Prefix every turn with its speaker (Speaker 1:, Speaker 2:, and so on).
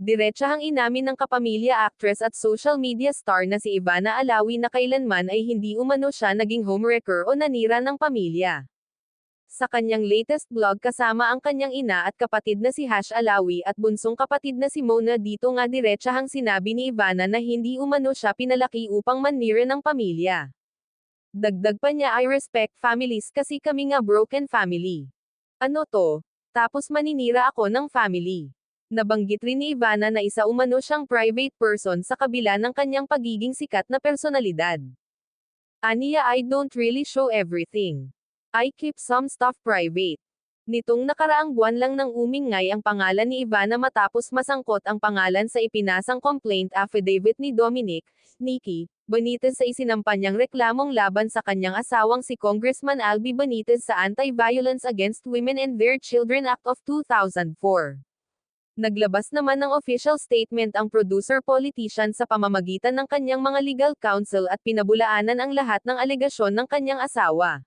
Speaker 1: Diretsahang inamin ng kapamilya actress at social media star na si Ivana Alawi na kailanman ay hindi umano siya naging homewrecker o nanira ng pamilya. Sa kanyang latest vlog kasama ang kanyang ina at kapatid na si Hash Alawi at bunsong kapatid na si Mona dito nga diretsahang sinabi ni Ivana na hindi umano siya pinalaki upang manira ng pamilya. Dagdag pa niya I respect families kasi kami nga broken family. Ano to? Tapos maninira ako ng family. Nabanggit rin ni Ivana na isa umano siyang private person sa kabila ng kanyang pagiging sikat na personalidad. Aniya I don't really show everything. I keep some stuff private. Nitong nakaraang buwan lang nang umingay ang pangalan ni Ivana matapos masangkot ang pangalan sa ipinasang complaint affidavit ni Dominic, Nikki, Benitez sa isinampa niyang reklamong laban sa kanyang asawang si Congressman Albi Benitez sa Anti-Violence Against Women and Their Children Act of 2004. Naglabas naman ng official statement ang producer-politician sa pamamagitan ng kanyang mga legal counsel at pinabulaanan ang lahat ng alegasyon ng kanyang asawa.